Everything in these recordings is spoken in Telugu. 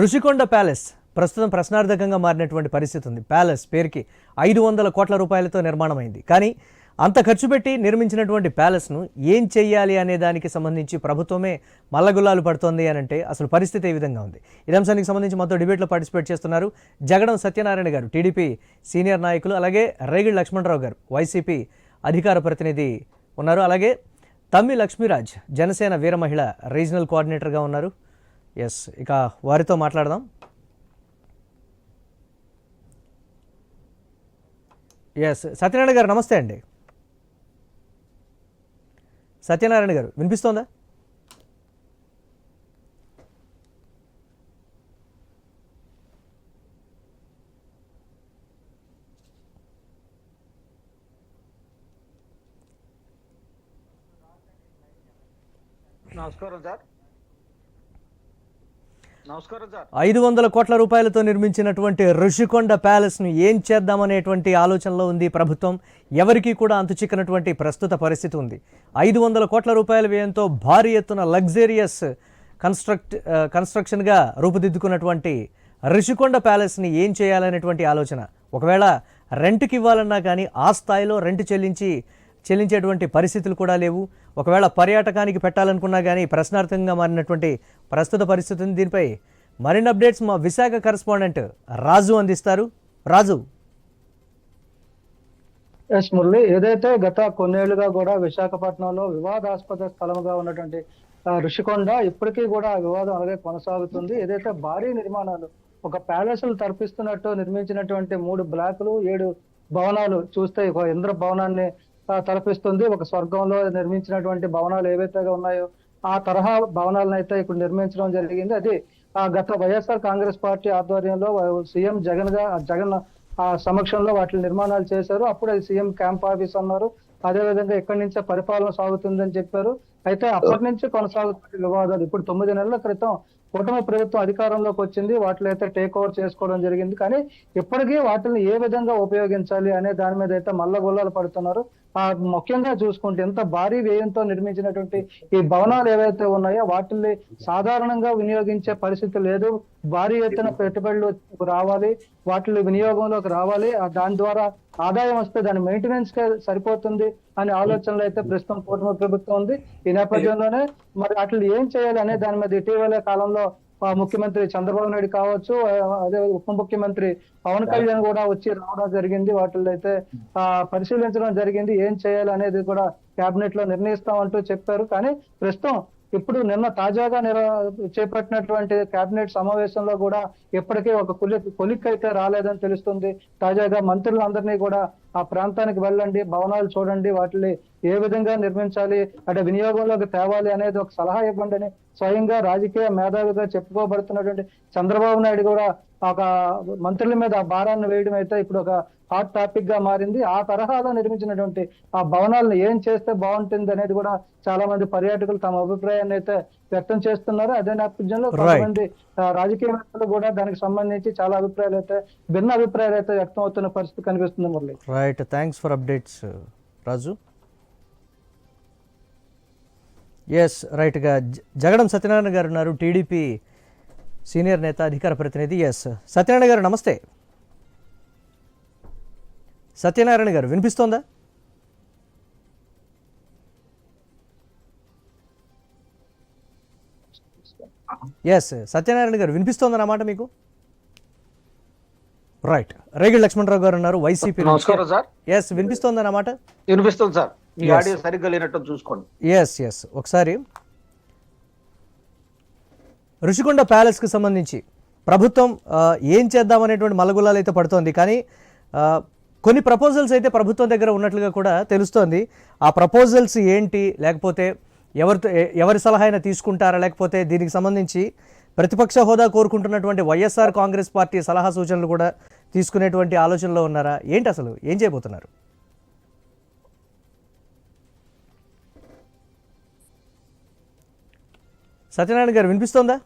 రుషికొండ ప్యాలెస్ ప్రస్తుతం ప్రశ్నార్థకంగా మారినటువంటి పరిస్థితి ఉంది. ప్యాలెస్ పేరుకి ఐదు వందల కోట్ల రూపాయలతో నిర్మాణమైంది. కానీ అంత ఖర్చు పెట్టి నిర్మించినటువంటి ప్యాలెస్ను ఏం చెయ్యాలి అనే దానికి సంబంధించి ప్రభుత్వమే మల్లగుల్లాలు పడుతోంది అని అంటే అసలు పరిస్థితి ఏ విధంగా ఉంది? ఈ అంశానికి సంబంధించి మొత్తం డిబేట్లో పార్టిసిపేట్ చేస్తున్నారు జగడం సత్యనారాయణ గారు టీడీపీ సీనియర్ నాయకులు అలాగే రేగిడి లక్ష్మణరావు గారు వైసీపీ అధికార ప్రతినిధి ఉన్నారు. అలాగే తమ్మి లక్ష్మీరాజ్ జనసేన వీరమహిళ రీజనల్ కోఆర్డినేటర్గా ఉన్నారు. ఎస్ ఇక వారితో మాట్లాడదాం. ఎస్ సత్యనారాయణ గారు నమస్తే అండి. సత్యనారాయణ గారు వినిపిస్తోందా? నమస్కారం సార్. ఐదు వందల కోట్ల రూపాయలతో నిర్మించినటువంటి ఋషికొండ ప్యాలెస్ను ఏం చేద్దామనేటువంటి ఆలోచనలో ఉంది ప్రభుత్వం. ఎవరికీ కూడా అంతు చిక్కనటువంటి ప్రస్తుత పరిస్థితి ఉంది. ఐదు వందల కోట్ల రూపాయల వ్యయంతో భారీ ఎత్తున లగ్జరియస్ కన్స్ట్రక్ట్ కన్స్ట్రక్షన్గా రూపుదిద్దుకున్నటువంటి ఋషికొండ ప్యాలెస్ని ఏం చేయాలనేటువంటి ఆలోచన. ఒకవేళ రెంట్కి ఇవ్వాలన్నా కానీ ఆ స్థాయిలో రెంట్ చెల్లించి చెల్లించేటువంటి పరిస్థితులు కూడా లేవు. ఒకవేళ పర్యాటకానికి పెట్టాలనుకున్నా కానీ ప్రశ్నార్థంగా మారినటువంటి ప్రస్తుత పరిస్థితి ఉంది దీనిపై మరిన్ని అప్డేట్స్ మా విశాఖ కరెస్పాండెంట్ రాజు అందిస్తారు. రాజు. ఎస్ మురళి ఏదైతే గత కొన్నేళ్ళుగా కూడా విశాఖపట్నంలో వివాదాస్పద స్థలముగా ఉన్నటువంటి ఋషికొండ ఇప్పటికీ కూడా వివాదం అలాగే కొనసాగుతుంది. ఏదైతే భారీ నిర్మాణాలు ఒక ప్యాలెస్లు తర్పిస్తున్నట్టు నిర్మించినటువంటి మూడు బ్లాకులు ఏడు భవనాలు చూస్తే ఒక ఇంద్ర భవనాన్ని తలపిస్తుంది. ఒక స్వర్గంలో నిర్మించినటువంటి భవనాలు ఏవైతే ఉన్నాయో ఆ తరహా భవనాలను అయితే ఇప్పుడు నిర్మించడం జరిగింది. అది ఆ గత వైఎస్ఆర్ కాంగ్రెస్ పార్టీ ఆధ్వర్యంలో సీఎం జగన్గా జగన్ ఆ సమక్షంలో వాటి నిర్మాణాలు చేశారు. అప్పుడు అది సీఎం క్యాంప్ ఆఫీస్ అన్నారు. అదే విధంగా ఎక్కడి నుంచే పరిపాలన సాగుతుందని చెప్పారు. అయితే అప్పటి నుంచి కొనసాగుతున్న వివాదాలు ఇప్పుడు తొమ్మిది నెలల క్రితం కూటమి ప్రభుత్వం అధికారంలోకి వచ్చింది. వాటిలో అయితే టేక్ ఓవర్ చేసుకోవడం జరిగింది. కానీ ఇప్పటికీ వాటిని ఏ విధంగా ఉపయోగించాలి అనే దాని మీద అయితే మల్లగొల్లాలు పడుతున్నారు. ముఖ్యంగా చూసుకుంటే ఎంత భారీ వ్యయంతో నిర్మించినటువంటి ఈ భవనాలు ఏవైతే ఉన్నాయో వాటిని సాధారణంగా వినియోగించే పరిస్థితి లేదు. భారీ ఎత్తున పెట్టుబడులు రావాలి. వాటిని వినియోగంలోకి రావాలి. దాని ద్వారా ఆదాయం వస్తే దాని మెయింటెనెన్స్ సరిపోతుంది అనే ఆలోచనలు అయితే ప్రస్తుతం కూటమి ప్రభుత్వం ఉంది. ఈ నేపథ్యంలోనే మరి వాటిని ఏం చేయాలి అనే దాని మీద ఇటీవల కాలంలో ముఖ్యమంత్రి చంద్రబాబు నాయుడు కావచ్చు అదే ఉప ముఖ్యమంత్రి పవన్ కళ్యాణ్ కూడా వచ్చి రావడం జరిగింది. వాటిల్లో అయితే ఆ పరిశీలించడం జరిగింది. ఏం చేయాలి అనేది కూడా కేబినెట్లో నిర్ణయిస్తామంటూ చెప్పారు. కానీ ప్రస్తుతం ఇప్పుడు నిన్న తాజాగా నిర చేపట్టినటువంటి కేబినెట్ సమావేశంలో కూడా ఇప్పటికే ఒక కొలి కొలిక్ అయితే రాలేదని తెలుస్తుంది. తాజాగా మంత్రులందరినీ కూడా ఆ ప్రాంతానికి వెళ్ళండి భవనాలు చూడండి వాటిని ఏ విధంగా నిర్మించాలి అంటే వినియోగంలోకి తేవాలి అనేది ఒక సలహా ఇవ్వండి అని స్వయంగా రాజకీయ మేధావిగా చెప్పుకోబడుతున్నటువంటి చంద్రబాబు నాయుడు కూడా ఒక మంత్రుల మీద భారాన్ని వేయడం అయితే ఇప్పుడు ఒక హాట్ టాపిక్గా మారింది. ఆ తరహాలో నిర్మించినటువంటి ఆ భవనాలను ఏం చేస్తే బాగుంటుంది అనేది కూడా చాలా మంది పర్యాటకులు తమ అభిప్రాయాన్ని అయితే వ్యక్తం చేస్తున్నారు. అదే నేపథ్యంలో. కొంతమంది ఆ, రాజకీయవేత్తలు కూడా దానికి సంబంధించి చాలా అభిప్రాయాలు అయితే భిన్న అభిప్రాయాలు అయితే వ్యక్తం అవుతున్న పరిస్థితి కనిపిస్తుంది Murali. Right thanks for updates Raju yes రైట్గా Jagadam Satyanarayana గారు ఉన్నారు. టీడీపీ సీనియర్ నేత అధికార ప్రతినిధి ఎస్. సత్యనారాయణ గారు నమస్తే. సత్యనారాయణ గారు వినిపిస్తోందా? ఎస్. సత్యనారాయణ గారు వినిపిస్తోందా నా మాట మీకు? రైట్. రేగిడి లక్ష్మణరావు గారు ఉన్నారు వైసీపీ నమస్కారం సార్. ఎస్ వినిపిస్తోందా నా మాట? వినిపిస్తుంది సార్. మీ. ఆడియో సరిగ్గా లేనట్టు చూసుకోండి. Yes yes. ఒకసారి ఋషికొండ ప్యాలెస్కి సంబంధించి ప్రభుత్వం ఏం చేద్దామనేటువంటి మలగులాలు అయితే పడుతోంది. కానీ కొన్ని ప్రపోజల్స్ అయితే ప్రభుత్వం దగ్గర ఉన్నట్లుగా కూడా తెలుస్తోంది. ఆ ప్రపోజల్స్ ఏంటి? లేకపోతే ఎవరితో ఎవరి సలహా అయినా తీసుకుంటారా? లేకపోతే దీనికి సంబంధించి ప్రతిపక్ష హోదా కోరుకుంటున్నటువంటి వైఎస్ఆర్ కాంగ్రెస్ పార్టీ సలహా సూచనలు కూడా తీసుకునేటువంటి ఆలోచనలో ఉన్నారా? ఏంటి అసలు? ఏం చేయబోతున్నారు? సత్యనారాయణ గారు వినిపిస్తోందా?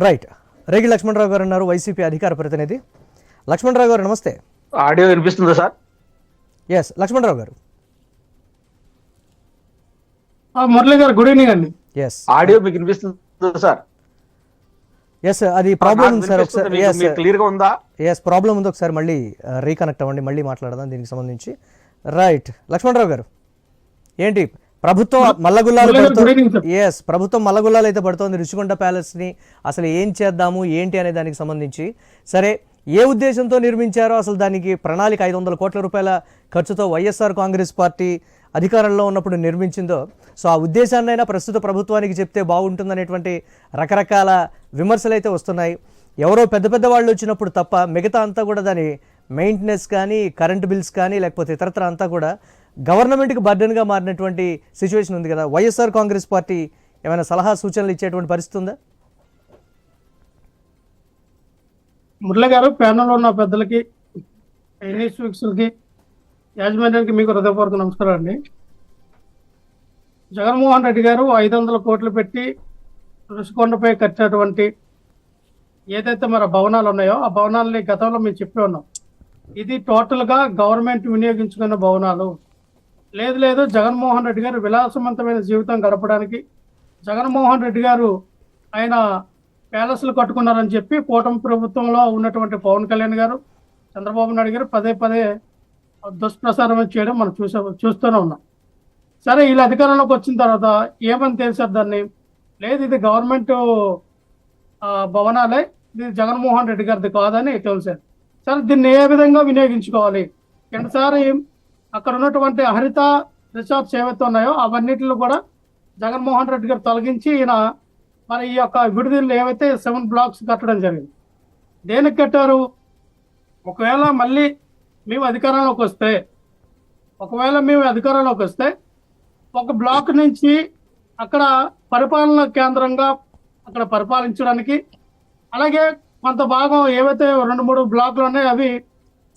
రైట్ రేగి లక్ష్మణరావు గారు ఉన్నారు వైసీపీ అధికార ప్రతినిధి. లక్ష్మణరావు గారు నమస్తే. ఆడియో వినిపిస్తుందా సార్? ఎస్ లక్ష్మణరావు గారు. ఆ, మురళి గారు గుడ్ ఈవినింగ్ అండి. ఎస్ ఆడియో మీకు వినిపిస్తుంది సార్? ఎస్ అది ప్రాబ్లం ఉంది సార్ ఒకసారి. ఎస్ క్లియర్గా ఉందా? ఎస్ ప్రాబ్లం ఉంది ఒకసారి మళ్ళీ రీకనెక్ట్ అవ్వండి మళ్ళీ మాట్లాడదాం దీనికి సంబంధించి. రైట్ లక్ష్మణరావు గారు ఏంటి? ప్రభుత్వం మల్లగుల్లాలు ఎస్ ప్రభుత్వం మల్లగుల్లాలు అయితే పడుతోంది. రుషికొండ ప్యాలెస్ని అసలు ఏం చేద్దాము ఏంటి అనే దానికి సంబంధించి. సరే ఏ ఉద్దేశంతో నిర్మించారో అసలు దానికి ప్రణాళిక ఐదు వందల కోట్ల రూపాయల ఖర్చుతో వైఎస్ఆర్ కాంగ్రెస్ పార్టీ అధికారంలో ఉన్నప్పుడు నిర్మించిందో. సో ఆ ఉద్దేశాన్నైనా ప్రస్తుత ప్రభుత్వానికి చెప్తే బాగుంటుందనేటువంటి రకరకాల విమర్శలు అయితే వస్తున్నాయి. ఎవరో పెద్ద పెద్ద వాళ్ళు వచ్చినప్పుడు తప్ప మిగతా అంతా కూడా దాని మెయింటెనెన్స్ కానీ కరెంట్ బిల్స్ కానీ లేకపోతే ఇతరత్ర అంతా కూడా గవర్నమెంట్కి బర్డెన్గా మారినటువంటి సిచ్యువేషన్ ఉంది కదా వైఎస్ఆర్ కాంగ్రెస్ పార్టీ ఏమైనా సలహా సూచనలు ఇచ్చేటువంటి పరిస్థితి ఉందా? మురళి గారు ప్యానల్లో ఉన్న పెద్దలకి ఎన్ఎస్ వీక్షకులకి యాజమాన్యానికి మీకు హృదయపూర్వక నమస్కారం అండి. జగన్మోహన్ రెడ్డి గారు ఐదు వందల కోట్లు పెట్టి రుషికొండపై కట్టినటువంటి ఏదైతే మరి భవనాలు ఉన్నాయో ఆ భవనాలని గతంలో మేము చెప్పి ఉన్నాం. ఇది టోటల్గా గవర్నమెంట్ వినియోగించుకున్న భవనాలు. లేదు లేదు. జగన్మోహన్ రెడ్డి గారు విలాసవంతమైన జీవితం గడపడానికి జగన్మోహన్ రెడ్డి గారు ఆయన ప్యాలెస్లు కట్టుకున్నారని చెప్పి కూటమి ప్రభుత్వంలో ఉన్నటువంటి పవన్ కళ్యాణ్ గారు చంద్రబాబు నాయుడు గారు పదే పదే దుష్ప్రసారం చేయడం మనం చూసే చూస్తూనే ఉన్నాం. సరే వీళ్ళు అధికారంలోకి వచ్చిన తర్వాత ఏమని తెలిసారు దాన్ని? లేదు ఇది గవర్నమెంట్ భవనాలే. ఇది జగన్మోహన్ రెడ్డి గారిది కాదని తెలిసారు సరే దీన్ని ఏ విధంగా వినియోగించుకోవాలి? ఎంతసారి అక్కడ ఉన్నటువంటి హరిత రిసార్ట్స్ ఏవైతే ఉన్నాయో అవన్నిటిలో కూడా జగన్మోహన్ రెడ్డి గారు తొలగించి ఈయన మరి ఈ యొక్క విడుదల ఏవైతే సెవెన్ బ్లాక్స్ కట్టడం జరిగింది. దేనికి కట్టారు? ఒకవేళ మళ్ళీ మేము అధికారంలోకి వస్తే ఒకవేళ మేము అధికారంలోకి వస్తే ఒక బ్లాక్ నుంచి అక్కడ పరిపాలన కేంద్రంగా అక్కడ పరిపాలించడానికి అలాగే కొంత భాగం ఏవైతే రెండు మూడు బ్లాక్లు ఉన్నాయో అవి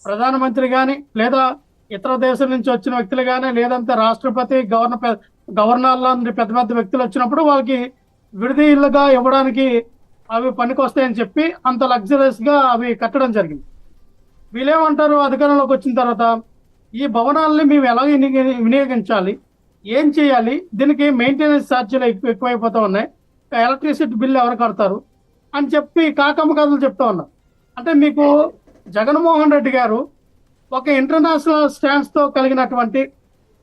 ప్రధానమంత్రి కానీ లేదా ఇతర దేశం నుంచి వచ్చిన వ్యక్తులు కానీ లేదంటే రాష్ట్రపతి గవర్నర్ గవర్నర్ల పెద్ద పెద్ద వ్యక్తులు వచ్చినప్పుడు వాళ్ళకి విడిది ఇల్లుగా ఇవ్వడానికి అవి పనికొస్తాయని చెప్పి అంత లగ్జరీస్గా అవి కట్టడం జరిగింది. వీళ్ళేమంటారు? అధికారంలోకి వచ్చిన తర్వాత ఈ భవనాలని మేము ఎలా వినియోగించాలి? ఏం చేయాలి? దీనికి మెయింటెనెన్స్ ఛార్జీలు ఎక్కువ ఉన్నాయి. ఎలక్ట్రిసిటీ బిల్ ఎవరు కడతారు? అని చెప్పి కాకమ్మ కథలు చెప్తా ఉన్నారు. అంటే మీకు జగన్మోహన్ రెడ్డి గారు ఒక ఇంటర్నేషనల్ స్టాండ్స్తో కలిగినటువంటి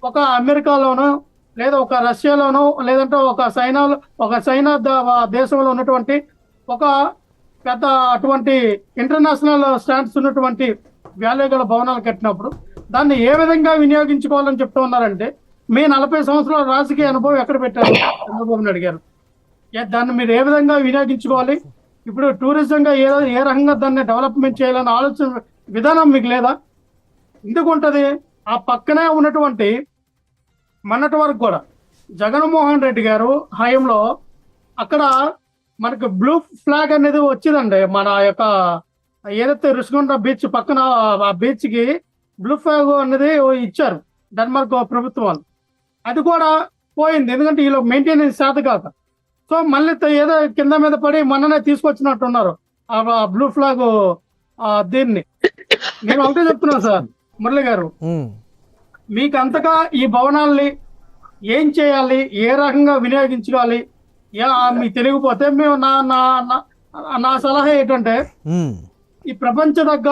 ఒక అమెరికాలోనో లేదా ఒక రష్యాలోనో లేదంటే ఒక చైనాలో ఒక చైనా దేశంలో ఉన్నటువంటి ఒక పెద్ద అటువంటి ఇంటర్నేషనల్ స్టాండ్స్ ఉన్నటువంటి వాల్యూ గల భవనాలు కట్టినప్పుడు దాన్ని ఏ విధంగా వినియోగించుకోవాలని చెప్తూ ఉన్నారంటే మీ నలభై సంవత్సరాల రాజకీయ అనుభవం ఎక్కడ పెట్టారు? చంద్రబాబు అడిగారు. ఏ- దాన్ని మీరు ఏ విధంగా వినియోగించుకోవాలి? ఇప్పుడు టూరిజంగా ఏ ఏ రకంగా దాన్ని డెవలప్మెంట్ చేయాలని ఆలోచన విధానం మీకు లేదా? ఎందుకు ఉంటుంది ఆ పక్కనే ఉన్నటువంటి మొన్నటి వరకు కూడా జగన్మోహన్ రెడ్డి గారు హయాంలో అక్కడ మనకి బ్లూ ఫ్లాగ్ అనేది వచ్చిందండి. మన యొక్క ఏదైతే రుషికొండ బీచ్ పక్కన ఆ బీచ్కి బ్లూ ఫ్లాగ్ అనేది ఇచ్చారు డెన్మార్క్ ప్రభుత్వం వాళ్ళు. అది కూడా పోయింది. ఎందుకంటే వీళ్ళు మెయింటెనెన్స్ శాతం కాక. సో మళ్ళీ ఏదో కింద మీద పడి మొన్ననే తీసుకొచ్చినట్టున్నారు. ఆ బ్లూ ఫ్లాగ్ దీన్ని. నేను ఒకటే చెప్తున్నాను సార్. మురళి గారు మీకు అంతగా ఈ భవనాల్ని ఏం చేయాలి ఏ రకంగా వినియోగించుకోవాలి మీకు తెలియకపోతే మేము నా నా నా- సలహా ఏంటంటే ఈ ప్రపంచ దగ్గ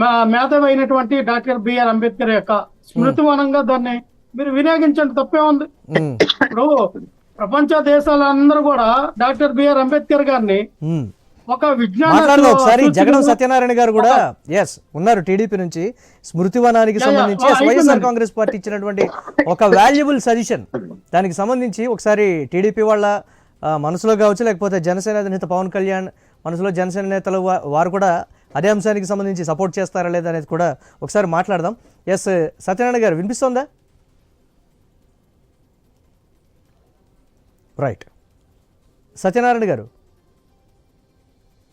మే- మేధావి అయినటువంటి డాక్టర్ బిఆర్ అంబేద్కర్ యొక్క స్మృతివనంగా దాన్ని మీరు వినియోగించండి తప్పే ఉంది. ఇప్పుడు ప్రపంచ దేశాలందరూ కూడా డాక్టర్ బిఆర్ అంబేద్కర్ గారిని. ఒక విజ్ఞాన మాట్లాడదాం ఒకసారి. జగడం సత్యనారాయణ గారు కూడా ఎస్ ఉన్నారు టీడీపీ నుంచి. స్మృతివనానికి యా, యా. సంబంధించి వైఎస్ఆర్. కాంగ్రెస్ పార్టీ ఇచ్చినటువంటి ఒక వాల్యుబుల్ సజెషన్ దానికి సంబంధించి ఒకసారి టీడీపీ వాళ్ళ మనసులో కావచ్చు లేకపోతే జనసేన అధినేత పవన్ కళ్యాణ్ మనసులో జనసేన నేతలు వారు కూడా అదే అంశానికి సంబంధించి సపోర్ట్ చేస్తారా లేదా అనేది కూడా ఒకసారి మాట్లాడదాం. ఎస్ సత్యనారాయణ గారు వినిపిస్తోందా? రైట్ సత్యనారాయణ గారు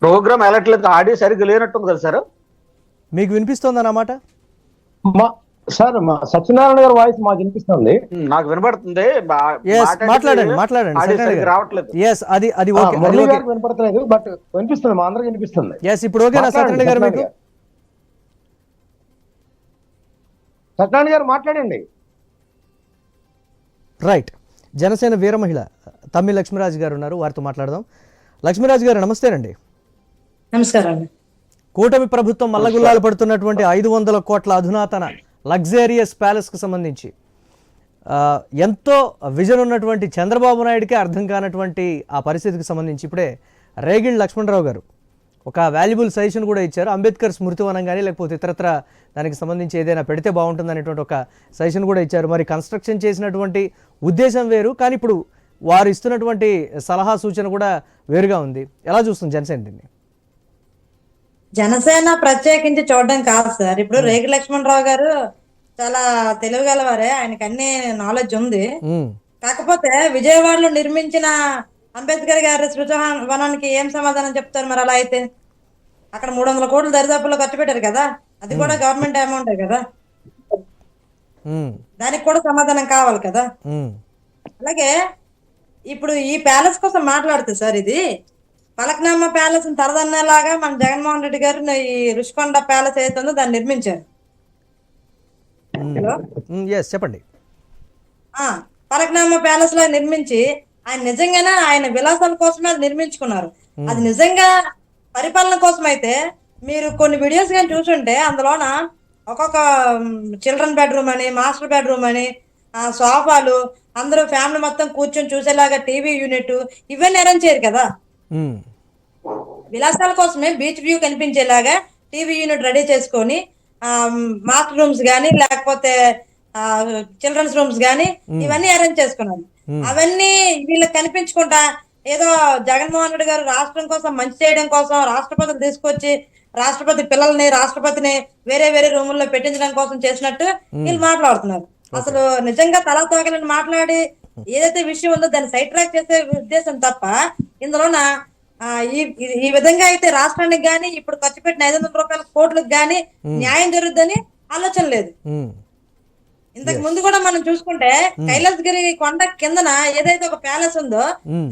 ప్రోగ్రామ్ వెళ్ళట్లేదు ఆడియో సరిగ్గా లేనట్టుంది కదా సార్? మీకు వినిపిస్తోందన్నమాట మా సార్ మా సత్యనారాయణ గారి వాయిస్ మాకు వినిపిస్తుంది. నాకు వినబడుతుంది. మాట్లాడితే మాట్లాడండి మాట్లాడండి రావట్లేదు. ఎస్ అది అది ఓకే ఓకే. వినపడతలేదు బట్ వినిపిస్తుంది మా అందరికి వినిపిస్తుంది. ఎస్ ఇప్పుడు ఓకేనా మాట్లాడండి, సత్యనారాయణ గారు మీకు? సత్యనారాయణ గారు. సత్యనారాయణ గారు మాట్లాడండి. రైట్ జనసేన వీర మహిళ తమ్మి లక్ష్మీరాజు గారు ఉన్నారు వారితో మాట్లాడదాం. లక్ష్మీరాజు గారు నమస్తేనండి. నమస్కారం కూటమి ప్రభుత్వం మల్లగుల్లాలు పడుతున్నటువంటి ఐదు వందల కోట్ల అధునాతన లగ్జేరియస్ ప్యాలెస్కి సంబంధించి ఎంతో విజన్ ఉన్నటువంటి చంద్రబాబు నాయుడికే అర్థం కానటువంటి ఆ పరిస్థితికి సంబంధించి ఇప్పుడే రేగిల్ లక్ష్మణరావు గారు ఒక వాల్యుబుల్ సజెషన్ కూడా ఇచ్చారు. అంబేద్కర్ స్మృతివనం కానీ లేకపోతే ఇతరత్ర దానికి సంబంధించి ఏదైనా పెడితే బాగుంటుంది అనేటువంటి ఒక సజెషన్ కూడా ఇచ్చారు. మరి కన్స్ట్రక్షన్ చేసినటువంటి ఉద్దేశం వేరు కానీ ఇప్పుడు వారు ఇస్తున్నటువంటి సలహా సూచన కూడా వేరుగా ఉంది. ఎలా చూస్తుంది జనసేన దీన్ని? జనసేన ప్రత్యేకించి చూడడం కాదు సార్. ఇప్పుడు రేగి లక్ష్మణరావు గారు చాలా తెలివిగలవారే. ఆయనకి అన్ని నాలెడ్జ్ ఉంది. కాకపోతే విజయవాడలో నిర్మించిన అంబేద్కర్ గారి శృత వనానికి ఏం సమాధానం చెప్తారు మరి అలా అయితే? అక్కడ మూడు వందల కోట్లు దరిదాపుల్లో ఖర్చు పెట్టారు కదా? అది కూడా గవర్నమెంట్ అమౌంటే కదా? దానికి కూడా సమాధానం కావాలి కదా? అలాగే ఇప్పుడు ఈ ప్యాలెస్ కోసం మాట్లాడుతుంది సార్ ఇది. పలక్నామా ప్యాలెస్ తరదన్నేలాగా మన జగన్మోహన్ రెడ్డి గారు ఈ రుషికొండ ప్యాలెస్ ఉందో దాన్ని నిర్మించారు. హలో? చెప్పండి. ఆ పలక్నామా ప్యాలెస్లో నిర్మించి ఆయన నిజంగానే ఆయన విలాసాల కోసమే అది నిర్మించుకున్నారు. అది నిజంగా పరిపాలన కోసం అయితే మీరు కొన్ని వీడియోస్ కానీ చూసుంటే అందులోన ఒక్కొక్క చిల్డ్రన్ బెడ్రూమ్ అని మాస్టర్ బెడ్రూమ్ అని ఆ సోఫాలు అందరూ ఫ్యామిలీ మొత్తం కూర్చొని చూసేలాగా టీవీ యూనిట్ ఇవన్నీ అరేంజ్ చేయరు కదా? విలాసాల కోసమే బీచ్ వ్యూ కనిపించేలాగా టీవీ యూనిట్ రెడీ చేసుకొని మాస్టర్ రూమ్స్ కానీ లేకపోతే చిల్డ్రన్స్ రూమ్స్ కానీ ఇవన్నీ అరేంజ్ చేసుకున్నారు అవన్నీ వీళ్ళకి కనిపించకుండా ఏదో జగన్మోహన్ రెడ్డి గారు రాష్ట్రం కోసం మంచి చేయడం కోసం రాష్ట్రపతిని తీసుకొచ్చి రాష్ట్రపతి పిల్లల్ని రాష్ట్రపతిని వేరే వేరే రూముల్లో పెట్టించడం కోసం చేసినట్టు వీళ్ళు మాట్లాడుతున్నారు. అసలు నిజంగా తలా తోకలని మాట్లాడి ఏదైతే విషయం ఉందో దాన్ని సైడ్ ట్రాక్ చేసే ఉద్దేశం తప్ప ఇందులోన ఈ ఈ- విధంగా అయితే రాష్ట్రానికి గాని ఇప్పుడు ఖర్చు పెట్టిన ఐదు వందల రూపాయల కోట్లకు గాని న్యాయం జరుగుద్దని ఆలోచన లేదు. ఇంతకు ముందు కూడా మనం చూసుకుంటే కైలాసగిరి కొండ కిందన ఏదైతే ఒక ప్యాలెస్ ఉందో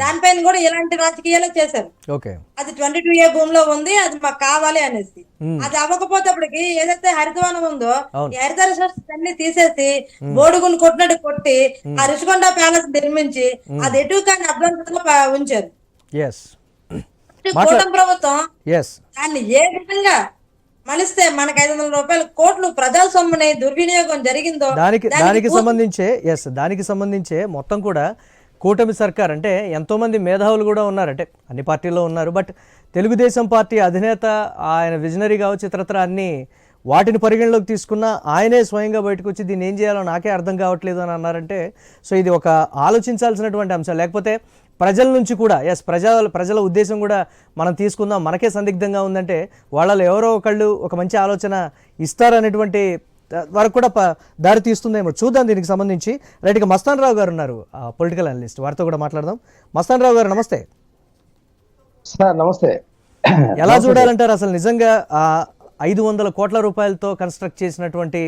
దానిపైన కూడా ఇలాంటి రాజకీయాలు చేశారు. అది ట్వంటీ టూ ఏ భూమిలో ఉంది అది మాకు కావాలి అనేసి. అది అవ్వకపోతేప్పటికి ఏదైతే హరితవనం ఉందో హరిత రిసోర్సెస్ అన్ని తీసేసి బోడుగుని కొట్టినట్టు కొట్టి ఆ రుషికొండ ప్యాలెస్ నిర్మించి అది ఎటు కానీ అభ్యంతరంగా ఉంచారు. కూటమి ప్రభుత్వం ఎస్ దాన్ని ఏ విధంగా మలిస్తే మనకి ఐదు వందల రూపాయల కోట్లు ప్రజల సొమ్ముని దుర్వినియోగం జరిగిందో దానికి సంబంధించే ఎస్ దానికి సంబంధించే మొత్తం కూడా కూటమి సర్కార్ అంటే ఎంతోమంది మేధావులు కూడా ఉన్నారు. అంటే అన్ని పార్టీల్లో ఉన్నారు. బట్ తెలుగుదేశం పార్టీ అధినేత ఆయన విజనరీ కావచ్చు ఇతరత్ర అన్ని వాటిని పరిగణలోకి తీసుకున్న ఆయనే స్వయంగా బయటకు వచ్చి దీన్ని ఏం చేయాలో నాకే అర్థం కావట్లేదు అని అన్నారంటే సో ఇది ఒక ఆలోచించాల్సినటువంటి అంశం. లేకపోతే ప్రజల నుంచి కూడా ఎస్ ప్రజల ప్రజల ఉద్దేశం కూడా మనం తీసుకుందాం. మనకే సందిగ్ధంగా ఉందంటే వాళ్ళలో ఎవరో ఒకళ్ళు ఒక మంచి ఆలోచన ఇస్తారనేటువంటి వరకు కూడా దారి తీస్తుందేమో. చూద్దాం దీనికి సంబంధించి. రైట్ ఇక మస్తాన్ రావు గారు ఉన్నారు పొలిటికల్ అనలిస్ట్ వారితో కూడా మాట్లాడదాం. మస్తాన్ రావు గారు నమస్తే. సార్ నమస్తే. ఎలా చూడాలంటారు అసలు నిజంగా ఐదు వందల కోట్ల రూపాయలతో కన్స్ట్రక్ట్ చేసినటువంటి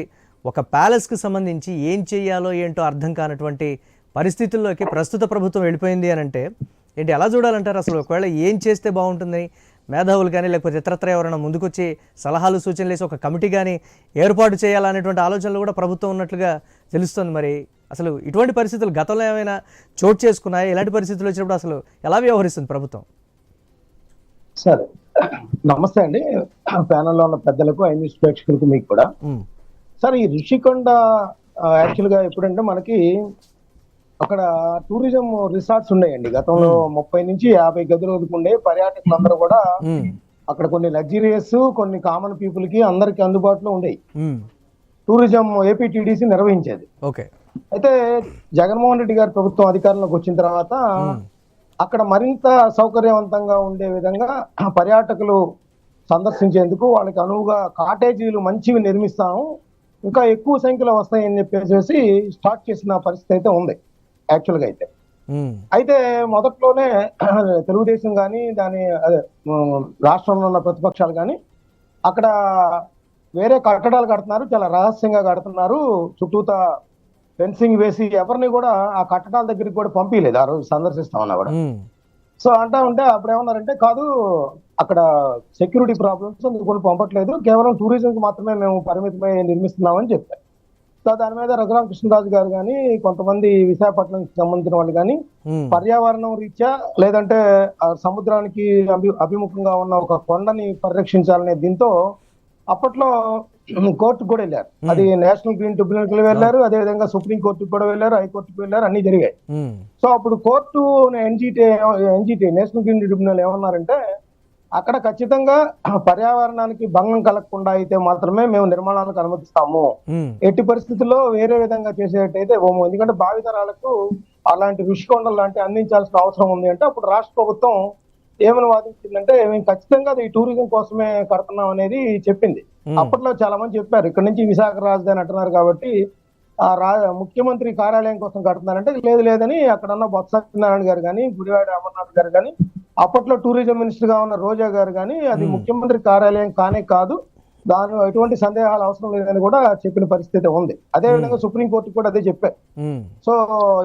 ఒక ప్యాలెస్కి సంబంధించి ఏం చేయాలో ఏంటో అర్థం కానటువంటి పరిస్థితుల్లోకి ప్రస్తుత ప్రభుత్వం వెళ్ళిపోయింది అని అంటే ఏంటి ఎలా చూడాలంటారు? అసలు ఒకవేళ ఏం చేస్తే బాగుంటుందని మేధావులు కానీ లేకపోతే ఇతరత్ర ఎవరైనా ముందుకొచ్చి సలహాలు సూచనలు వేసి ఒక కమిటీ కానీ ఏర్పాటు చేయాలనేటువంటి ఆలోచనలు కూడా ప్రభుత్వం ఉన్నట్లుగా తెలుస్తుంది మరి. అసలు ఇటువంటి పరిస్థితులు గతంలో ఏమైనా చోటు చేసుకున్నాయి? ఇలాంటి పరిస్థితులు వచ్చినప్పుడు అసలు ఎలా వ్యవహరిస్తుంది ప్రభుత్వం? సార్ నమస్తే అండి. ప్యానల్లో ఉన్న పెద్దలకు ఐ న్యూస్ ప్రేక్షకులకు మీకు కూడా. సార్ ఈ ఋషికొండ యాక్చువల్గా ఎప్పుడంటే మనకి అక్కడ టూరిజం రిసార్ట్స్ ఉన్నాయండి. గతంలో ముప్పై నుంచి యాభై గదులు వదుకుండే పర్యాటకులందరూ కూడా అక్కడ కొన్ని లగ్జరియస్ కొన్ని కామన్ పీపుల్కి అందరికి అందుబాటులో ఉండేవి టూరిజం ఏపీటీడీసీ నిర్వహించేది. ఓకే. అయితే జగన్మోహన్ రెడ్డి గారి ప్రభుత్వం అధికారంలోకి వచ్చిన తర్వాత అక్కడ మరింత సౌకర్యవంతంగా ఉండే విధంగా పర్యాటకులు సందర్శించేందుకు వాళ్ళకి అనువుగా కాటేజీలు మంచివి నిర్మిస్తాము. ఇంకా ఎక్కువ సంఖ్యలో వస్తాయని చెప్పేసి స్టార్ట్ చేసిన పరిస్థితి అయితే ఉంది. యాక్చువల్గా అయితే. అయితే మొదట్లోనే తెలుగుదేశం కానీ దాని అదే రాష్ట్రంలో ఉన్న ప్రతిపక్షాలు కానీ అక్కడ వేరే కట్టడాలు కడుతున్నారు చాలా రహస్యంగా కడుతున్నారు. చుట్టూతా ఫెన్సింగ్ వేసి ఎవరిని కూడా ఆ కట్టడాల దగ్గరికి కూడా పంపించలేదు ఆ రోజు సందర్శిస్తా ఉన్నా కూడా. సో అంటా ఉంటే అప్పుడు ఏమన్నారంటే కాదు అక్కడ సెక్యూరిటీ ప్రాబ్లమ్స్ అందుకు పంపట్లేదు. కేవలం టూరిజం కి మాత్రమే మేము పరిమితమై నిర్మిస్తున్నామని చెప్పారు. సో దాని మీద రఘురామ కృష్ణరాజు గారు కానీ కొంతమంది విశాఖపట్నంకి సంబంధించిన వాళ్ళు కానీ పర్యావరణం రీత్యా లేదంటే సముద్రానికి అభి అభిముఖంగా ఉన్న ఒక కొండని పరిరక్షించాలనే దీంతో అప్పట్లో కోర్టుకు కూడా వెళ్ళారు. అది నేషనల్ గ్రీన్ ట్రిబ్యునల్ వెళ్ళారు అదే విధంగా సుప్రీం కోర్టుకు కూడా వెళ్ళారు హైకోర్టుకు వెళ్ళారు అన్ని జరిగాయి. సో అప్పుడు court NGT NGT national green tribunal ఏమన్నారంటే అక్కడ ఖచ్చితంగా పర్యావరణానికి భంగం కలగకుండా అయితే మాత్రమే మేము నిర్మాణాలకు అనుమతిస్తాము. ఎట్టి పరిస్థితుల్లో వేరే విధంగా చేసేటైతే ఓము ఎందుకంటే భావితరాలకు అలాంటి ఋషికొండలు లాంటి అందించాల్సిన అవసరం ఉంది అంటే అప్పుడు రాష్ట్ర ప్రభుత్వం ఏమని వాదించిందంటే మేము ఖచ్చితంగా అది టూరిజం కోసమే కడుతున్నాం అనేది చెప్పింది. అప్పట్లో చాలా మంది చెప్పారు. ఇక్కడ నుంచి విశాఖ రాజధాని అంటున్నారు కాబట్టి ఆ రా ముఖ్యమంత్రి కార్యాలయం కోసం కడుతున్నారంటే లేదు లేదని అక్కడ ఉన్న బొత్స సత్యనారాయణ గారు కానీ గుడివాడ అమర్నాథ్ గారు కానీ అప్పట్లో టూరిజం మినిస్టర్గా ఉన్న రోజా గారు కానీ అది. ముఖ్యమంత్రి కార్యాలయం కానే కాదు దానిలో ఎటువంటి సందేహాలు అవసరం లేదని కూడా చెప్పిన పరిస్థితి ఉంది అదే విధంగా సుప్రీంకోర్టు కూడా అదే చెప్పారు సో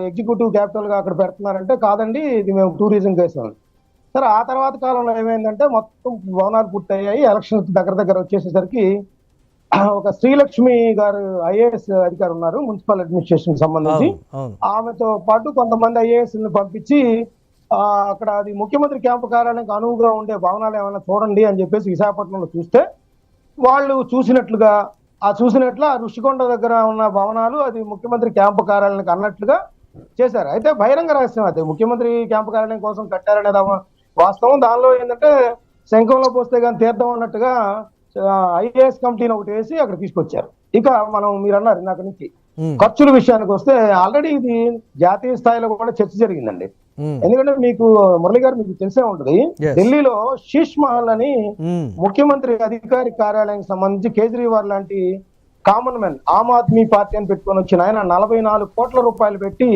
ఎగ్జిక్యూటివ్ క్యాపిటల్గా అక్కడ పెడుతున్నారంటే కాదండి ఇది మేము టూరిజం కేసు. సరే ఆ తర్వాత కాలంలో ఏమైందంటే మొత్తం భవనాలు పూర్తయ్యాయి ఎలక్షన్స్ దగ్గర దగ్గర వచ్చేసేసరికి ఒక శ్రీలక్ష్మి గారు ఐఏఎస్ అధికారి ఉన్నారు మున్సిపల్ అడ్మినిస్ట్రేషన్ సంబంధించి. ఆమెతో పాటు కొంతమంది ఐఏఎస్ పంపించి ఆ, అక్కడ అది ముఖ్యమంత్రి క్యాంపు కార్యాలయానికి అనువుగా ఉండే భవనాలు ఏమైనా చూడండి అని చెప్పేసి విశాఖపట్నంలో చూస్తే వాళ్ళు చూసినట్లుగా ఆ చూసినట్లు ఆ ఋషికొండ దగ్గర ఉన్న భవనాలు అది ముఖ్యమంత్రి క్యాంపు కార్యాలయానికి అన్నట్లుగా చేశారు. అయితే బహిరంగ రహస్యం అది. ముఖ్యమంత్రి క్యాంపు కార్యాలయం కోసం కట్టారనేది అవ- వాస్తవం. దానిలో ఏంటంటే శంఖంలో పోస్తే కానీ తీర్థం అన్నట్టుగా ఐఏఎస్ కమిటీని ఒకటి వేసి అక్కడ తీసుకొచ్చారు. ఇక మనం మీరు అన్నారు ఇందాక నుంచి. ఖర్చుల విషయానికి వస్తే ఆల్రెడీ ఇది జాతీయ స్థాయిలో కూడా చర్చ జరిగిందండి. ఎందుకంటే మీకు మురళి గారు మీకు తెలిసే ఉంటుంది. ఢిల్లీలో శీష్ మహల్ అని ముఖ్యమంత్రి అధికారి కార్యాలయానికి సంబంధించి కేజ్రీవాల్ లాంటి common men Aam Aadmi party అని పెట్టుకొని వచ్చిన ఆయన నలభై నాలుగు కోట్ల రూపాయలు పెట్టి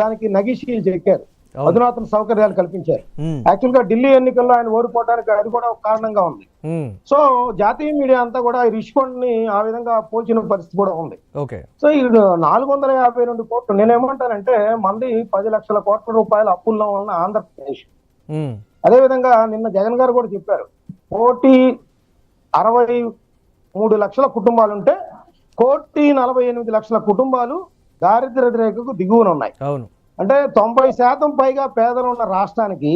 దానికి నగిషీలు చెక్కారు. అధునాతన సౌకర్యాలు కల్పించారు. యాక్చువల్గా ఢిల్లీ ఎన్నికల్లో ఆయన ఓడిపోవడానికి అది కూడా ఒక కారణంగా ఉంది. సో జాతీయ మీడియా అంతా కూడా ఈ రిషికొండ్ని ఆ విధంగా పోల్చిన పరిస్థితి కూడా ఉంది. సో ఈ నాలుగు వందల యాభై రెండు కోట్లు నేనేమంటానంటే మంది పది లక్షల కోట్ల రూపాయల అప్పుల్లో ఉన్న ఆంధ్రప్రదేశ్. ఉమ్, అదేవిధంగా నిన్న జగన్ గారు కూడా చెప్పారు కోటి అరవై మూడు లక్షల కుటుంబాలు ఉంటే కోటి నలభై ఎనిమిది లక్షల కుటుంబాలు దారిద్ర్య రేఖకు దిగువన ఉన్నాయి అవును. అంటే తొంభై శాతం పైగా పేదలు ఉన్న రాష్ట్రానికి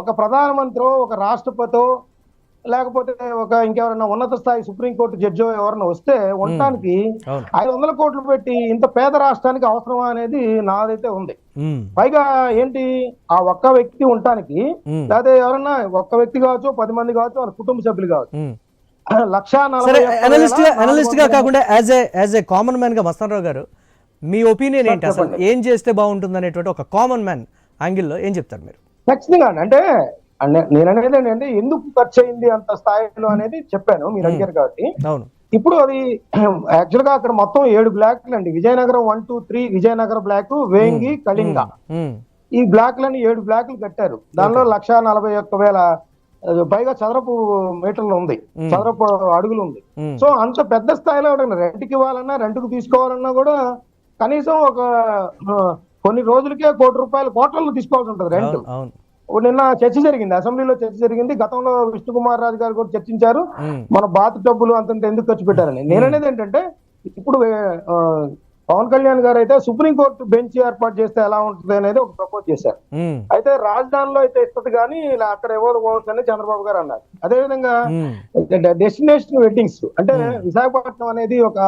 ఒక ప్రధానమంత్రి ఒక రాష్ట్రపతో లేకపోతే ఒక ఇంకెవరైనా ఉన్నత స్థాయి సుప్రీంకోర్టు జడ్జో ఎవరైనా వస్తే ఉండటానికి ఐదు వందల కోట్లు పెట్టి ఇంత పేద రాష్ట్రానికి అవసరమా అనేది నాదైతే ఉంది. పైగా ఏంటి ఆ ఒక్క వ్యక్తి ఉండటానికి లేదా ఎవరన్నా ఒక్క వ్యక్తి కావచ్చు పది మంది కావచ్చు వాళ్ళ కుటుంబ సభ్యులు కావచ్చు. లక్షా అనలిస్ట్ అనలిస్ట్గా కాకుండా as a as a common మ్యాన్గా Mastanarao గారు మీ ఒపీనియన్ ఏంటి అసలు. ఏం చేస్తే బాగుంటుంది అనేటువంటి ఒక కామన్ మ్యాన్ యాంగిల్లో ఏం చెప్తారు మీరు? ఖచ్చితంగా. అంటే నేను అనేది ఏంటంటే ఎందుకు ఖర్చు అయింది అంత స్థాయిలో అనేది చెప్పాను మీరు అడిగారు కాబట్టి. అవును. ఇప్పుడు అది యాక్చువల్గా అక్కడ మొత్తం ఏడు బ్లాక్లు అండి. Vizianagaram one two three Vizianagaram block Vengi Kalinga. ఈ బ్లాక్లని ఏడు బ్లాక్లు కట్టారు. దానిలో లక్ష నలభై ఒక్క వేల పైగా చదరపు మీటర్లు ఉంది. చదరపు అడుగులు ఉంది. సో అంత పెద్ద స్థాయిలో రెంట్కి ఇవ్వాలన్నా రెంట్కి తీసుకోవాలన్నా కూడా కనీసం ఒక కొన్ని రోజులకే కోటి రూపాయలు కోట్లలో తీసుకోవాల్సి ఉంటుంది రెంట్. నిన్న చర్చ జరిగింది అసెంబ్లీలో చర్చ జరిగింది. గతంలో విష్ణు కుమార్ రాజు గారు కూడా చర్చించారు. మన బాతు డబ్బులు అంతంత ఎందుకు ఖర్చు పెట్టారని. నేననేది ఏంటంటే ఇప్పుడు పవన్ కళ్యాణ్ గారు అయితే సుప్రీంకోర్టు బెంచ్ ఏర్పాటు చేస్తే ఎలా ఉంటుంది అనేది ఒక ప్రపోజ్ చేశారు. అయితే రాజధానిలో అయితే ఇస్తుంది కానీ ఇలా అక్కడ ఎవరు పోవచ్చు అని చంద్రబాబు గారు అన్నారు. అదేవిధంగా డెస్టినేషన్ వెడ్డింగ్స్ అంటే విశాఖపట్నం అనేది ఒక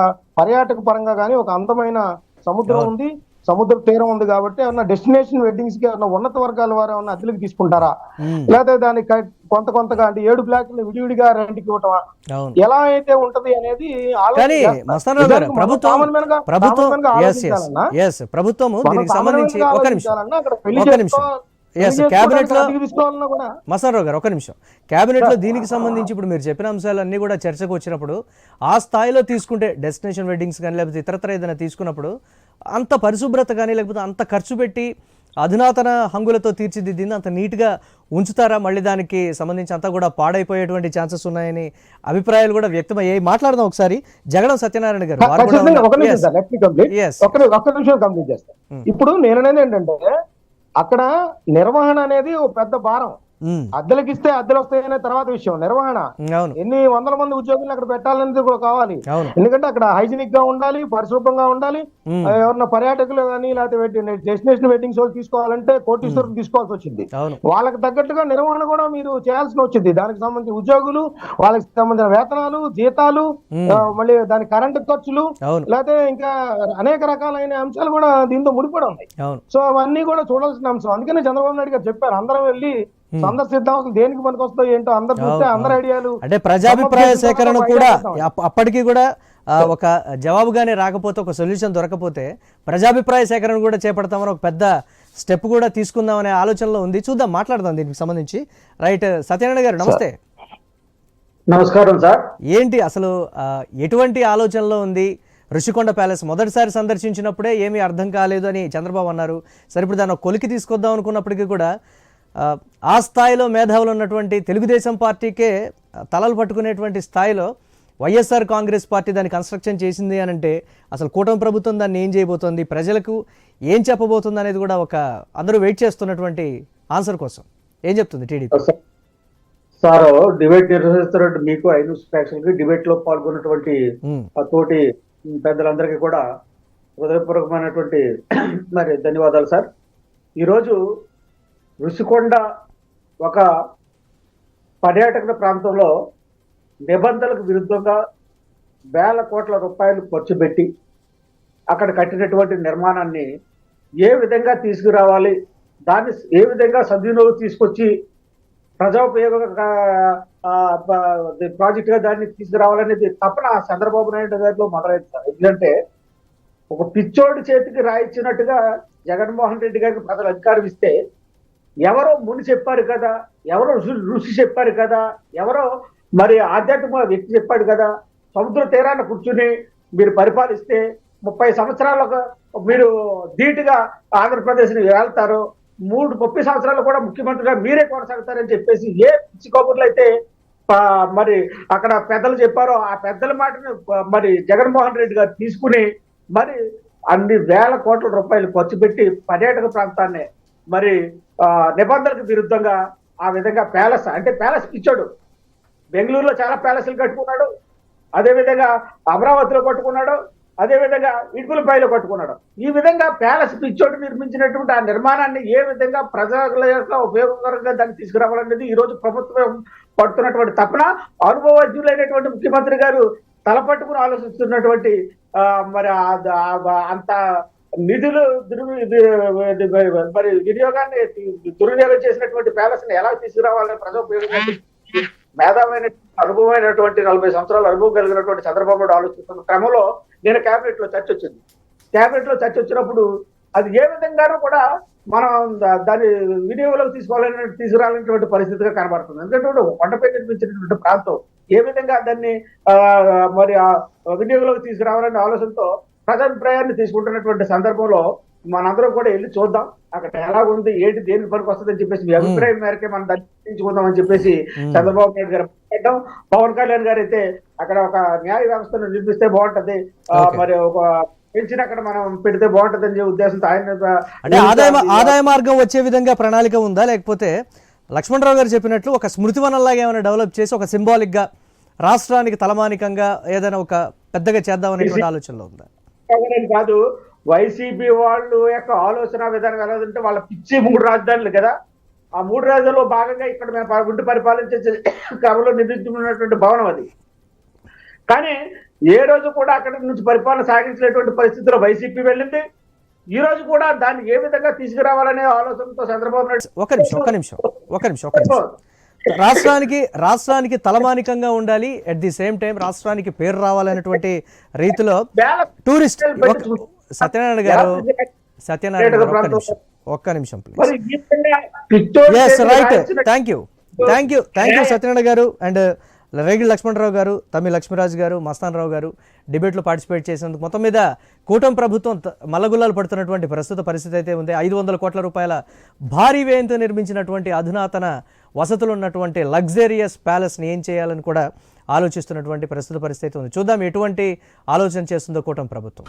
పర్యాటక పరంగా కానీ ఒక అందమైన సముద్రం. ఉంది సముద్ర తీరం ఉంది కాబట్టి ఏమన్నా డెస్టినేషన్ వెడ్డింగ్స్కి ఏమన్నా ఉన్నత వర్గాల వారు ఏమన్నా అద్దెలకు తీసుకుంటారా? లేకపోతే దానికి క- కొంత కొంతగా అంటే ఏడు బ్లాక్లు విడివిడిగా రెంట్కి ఇవ్వటమా? ఎలా అయితే ఉంటది అనేది ప్రభుత్వం ప్రభుత్వము దీనికి సంబంధించి ఒక నిమిషం. Cabinet చేసుకోవడానికి లో- మసారావు గారు ఒక నిమిషం. కేబినెట్లో దీనికి సంబంధించి ఇప్పుడు మీరు చెప్పిన అంశాలన్నీ కూడా చర్చకు వచ్చినప్పుడు ఆ స్థాయిలో తీసుకుంటే డెస్టినేషన్ వెడ్డింగ్స్ కానీ లేకపోతే ఇతరత్ర ఏదైనా తీసుకున్నప్పుడు అంత పరిశుభ్రత కానీ లేకపోతే అంత ఖర్చు పెట్టి అధునాతన హంగులతో తీర్చిదిద్దింది అంత నీట్గా ఉంచుతారా? మళ్ళీ దానికి సంబంధించి అంతా కూడా పాడైపోయేటువంటి ఛాన్సెస్ ఉన్నాయని అభిప్రాయాలు కూడా వ్యక్తమయ్యాయి మాట్లాడదాం ఒకసారి. జగడం సత్యనారాయణ గారు చేస్తాను ఇప్పుడు నేను అనేది ఏంటంటే అక్కడ నిర్వహణ అనేది ఒక పెద్ద భారం. అద్దెలకు ఇస్తే అద్దెలు వస్తాయనే తర్వాత విషయం. నిర్వహణ. ఎన్ని వందల మంది ఉద్యోగులు అక్కడ పెట్టాలనేది కూడా కావాలి. ఎందుకంటే అక్కడ హైజీనిక్గా ఉండాలి పరిశుభ్రంగా ఉండాలి. ఎవరన్నా పర్యాటకులు కానీ లేకపోతే డెస్టినేషన్ వెడ్డింగ్స్ వాళ్ళు తీసుకోవాలంటే కోటీశ్వరం తీసుకోవాల్సి వచ్చింది వాళ్ళకి తగ్గట్టుగా నిర్వహణ కూడా మీరు చేయాల్సి వచ్చింది. దానికి సంబంధించి ఉద్యోగులు వాళ్ళకి సంబంధించిన వేతనాలు జీతాలు మళ్ళీ దాని కరెంటు ఖర్చులు లేకపోతే ఇంకా అనేక రకాలైన అంశాలు కూడా దీంతో ముడిపడి ఉన్నాయి. సో అవన్నీ కూడా చూడాల్సిన అంశం. అందుకనే చంద్రబాబు నాయుడు గారు చెప్పారు అందరం వెళ్ళి దేనికి ఏంటో అందరు చూస్తే అందరి. ఐడియాలు అంటే ప్రజాభిప్రాయ సేకరణ కూడా అప్పటికి కూడా ఒక జవాబుగానే రాకపోతే ఒక సొల్యూషన్ దొరకపోతే ప్రజాభిప్రాయ సేకరణ కూడా చేపడతామని ఒక పెద్ద స్టెప్ కూడా తీసుకుందామనే ఆలోచనలో ఉంది. చూద్దాం మాట్లాడదాం దీనికి సంబంధించి. రైట్ సత్యనారాయణ గారు నమస్తే. నమస్కారం సార్. ఏంటి అసలు ఎటువంటి ఆలోచనలో ఉంది? ఋషికొండ ప్యాలెస్ మొదటిసారి సందర్శించినప్పుడే ఏమీ అర్థం కాలేదు అని చంద్రబాబు అన్నారు. సరే ఇప్పుడు దాన్ని కొలికి తీసుకొద్దాం అనుకున్నప్పటికీ కూడా ఆ, స్థాయిలో మేధావులు ఉన్నటువంటి తెలుగుదేశం పార్టీకే తలలు పట్టుకునేటువంటి స్థాయిలో వైఎస్ఆర్ కాంగ్రెస్ పార్టీ దాన్ని కన్స్ట్రక్షన్ చేసింది అని అంటే అసలు కూటమి ప్రభుత్వం దాన్ని ఏం చేయబోతోంది? ప్రజలకు ఏం చెప్పబోతుంది అనేది కూడా ఒక అందరూ వెయిట్ చేస్తున్నటువంటి ఆన్సర్ కోసం. ఏం చెప్తుంది టీడీపీ? సార్ డిబేట్ నిర్వహిస్తున్నట్టు మీకు ఐదు ప్రేక్షకులకి డిబేట్లో పాల్గొన్నటువంటి తోటి పెద్దలందరికీ కూడా హృదయపూర్వకమైనటువంటి మరి ధన్యవాదాలు సార్. ఈరోజు ఋషికొండ ఒక పర్యాటక ప్రాంతంలో నిబంధనలకు విరుద్ధంగా వేల కోట్ల రూపాయలు ఖర్చు పెట్టి అక్కడ కట్టినటువంటి నిర్మాణాన్ని ఏ విధంగా తీసుకురావాలి దాన్ని ఏ విధంగా సద్వినియోగం తీసుకొచ్చి ప్రజోపయోగ ప్రాజెక్టుగా దాన్ని తీసుకురావాలనేది తప్పన చంద్రబాబు నాయుడు గారిలో మొదలైంది సార్. ఎందుకంటే ఒక పిచ్చోడి చేతికి రాయించినట్టుగా జగన్మోహన్ రెడ్డి గారికి ప్రజలు అధికారం ఇస్తే ఎవరో ముని చెప్పారు కదా ఎవరో ఋషి ఋషి చెప్పారు కదా ఎవరో మరి ఆధ్యాత్మిక వ్యక్తి చెప్పాడు కదా సముద్ర తీరాన కూర్చుని మీరు పరిపాలిస్తే ముప్పై సంవత్సరాలకు మీరు ధీటుగా ఆంధ్రప్రదేశ్ని వెళ్తారు మూడు ముప్పై సంవత్సరాలు కూడా ముఖ్యమంత్రిగా మీరే కొనసాగుతారని చెప్పేసి ఏ పిచ్చి కబుర్లు అయితే మరి అక్కడ పెద్దలు చెప్పారో ఆ పెద్దల మాటను మరి జగన్మోహన్ రెడ్డి గారు తీసుకుని మరి అన్ని వేల కోట్ల రూపాయలు ఖర్చు పెట్టి పర్యాటక ప్రాంతాన్ని మరి నిబంధనలకు విరుద్ధంగా ఆ విధంగా ప్యాలెస్ అంటే ప్యాలెస్ ఇచ్చాడు. బెంగళూరులో చాలా ప్యాలెస్లు కట్టుకున్నాడు. అదే విధంగా అమరావతిలో కట్టుకున్నాడు. అదే విధంగా కట్టుకున్నాడు. ఈ విధంగా ప్యాలెస్ పిచ్చోటి నిర్మించినటువంటి ఆ నిర్మాణాన్ని ఏ విధంగా ప్రజల యొక్క ఉపయోగకరంగా దాన్ని తీసుకురావాలనేది ఈ రోజు ప్రభుత్వం పడుతున్నటువంటి తపన. అనుభవజ్ఞులైనటువంటి ముఖ్యమంత్రి గారు తలపట్టుకుని ఆలోచిస్తున్నటువంటి ఆ, మరి అంత నిధులు మరి వినియోగాన్ని దుర్వినియోగం చేసినటువంటి ప్యాలెస్ని ఎలా తీసుకురావాలని ప్రజోపయోగం మేధావైన అనుభవమైనటువంటి నలభై సంవత్సరాల అనుభవం కలిగినటువంటి చంద్రబాబు నాయుడు ఆలోచిస్తున్న క్రమంలో నేను కేబినెట్లో చర్చ వచ్చింది. కేబినెట్లో చర్చ వచ్చినప్పుడు అది ఏ విధంగానూ కూడా మనం దాన్ని వినియోగంలోకి తీసుకోవాలని తీసుకురావాలనేటువంటి పరిస్థితిగా కనబడుతుంది. ఎందుకంటే కొండపై నిర్మించినటువంటి ప్రాంతం ఏ విధంగా దాన్ని మరి వినియోగంలోకి తీసుకురావాలనే ఆలోచనతో ప్రజాభిప్రాయాన్ని తీసుకుంటున్నటువంటి సందర్భంలో మనందరం కూడా వెళ్ళి చూద్దాం. అక్కడ ఎలా ఉంది ఏంటి దేనికి పనికి వస్తుందని చెప్పేసి మీ అభిప్రాయం మేరకే మనం దాన్ని చర్చించుకుందాం అని చెప్పేసి. చంద్రబాబు నాయుడు గారు మాట్లాడడం. పవన్ కళ్యాణ్ గారు అయితే అక్కడ ఒక న్యాయ వ్యవస్థను నిర్మిస్తే బాగుంటది. మరి ఒక పెంచిన అక్కడ మనం పెడితే బాగుంటది అని ఉద్దేశంతో ఆయన అంటే ఆదాయ ఆదాయ మార్గం వచ్చే విధంగా ప్రణాళిక ఉందా? లేకపోతే లక్ష్మణరావు గారు చెప్పినట్లు ఒక స్మృతివనంలాగా ఏమైనా డెవలప్ చేసి ఒక సింబాలిక్గా రాష్ట్రానికి తలమానికంగా ఏదైనా ఒక పెద్దగా చేద్దామనేటువంటి ఆలోచనలో ఉందా? ఎవరని కాదు వైసీపీ వాళ్ళు యొక్క ఆలోచన విధానం ఎలా ఉంటే వాళ్ళ పిచ్చి మూడు రాజధానులు కదా. ఆ మూడు రాజధానుల్లో భాగంగా ఇక్కడ మేము ప- ఉండి పరిపాలించే క్రమంలో నిర్మించుకున్నటువంటి భవనం అది. కానీ ఏ రోజు కూడా అక్కడ నుంచి పరిపాలన సాగించినటువంటి పరిస్థితిలో వైసీపీ వెళ్ళింది. ఈ రోజు కూడా దాన్ని ఏ విధంగా తీసుకురావాలనే ఆలోచనతో చంద్రబాబు నాయుడు ఒక నిమిషం ఒక నిమిషం ఒక నిమిషం ఒక నిమిషం. రాష్ట్రానికి రాష్ట్రానికి తలమానికంగా ఉండాలి. అట్ ది సేమ్ టైం రాష్ట్రానికి పేరు రావాలనేటువంటి రీతిలో టూరిస్ట్ సత్యనారాయణ గారు సత్యనారాయణ గారు ఒక్క నిమిషం ఒక్క నిమిషం please yes right thank you thank you thank you Satyanarayana garu. And Regidi Lakshmanarao గారు తమ్మి లక్ష్మీరాజు గారు మస్తాన్ రావు గారు డిబేట్లో పార్టిసిపేట్ చేసినందుకు మొత్తం మీద కూటమి ప్రభుత్వం మల్లగుల్లాలు పడుతున్నటువంటి ప్రస్తుత పరిస్థితి అయితే ఉంది. ఐదు వందల కోట్ల రూపాయల భారీ వ్యయంతో నిర్మించినటువంటి అధునాతన వసతులు ఉన్నటువంటి లగ్జరియస్ ప్యాలెస్ని ఏం చేయాలని కూడా ఆలోచిస్తున్నటువంటి ప్రస్తుత పరిస్థితి ఉంది. చూద్దాం ఎటువంటి ఆలోచన చేస్తుందో కూటమి ప్రభుత్వం.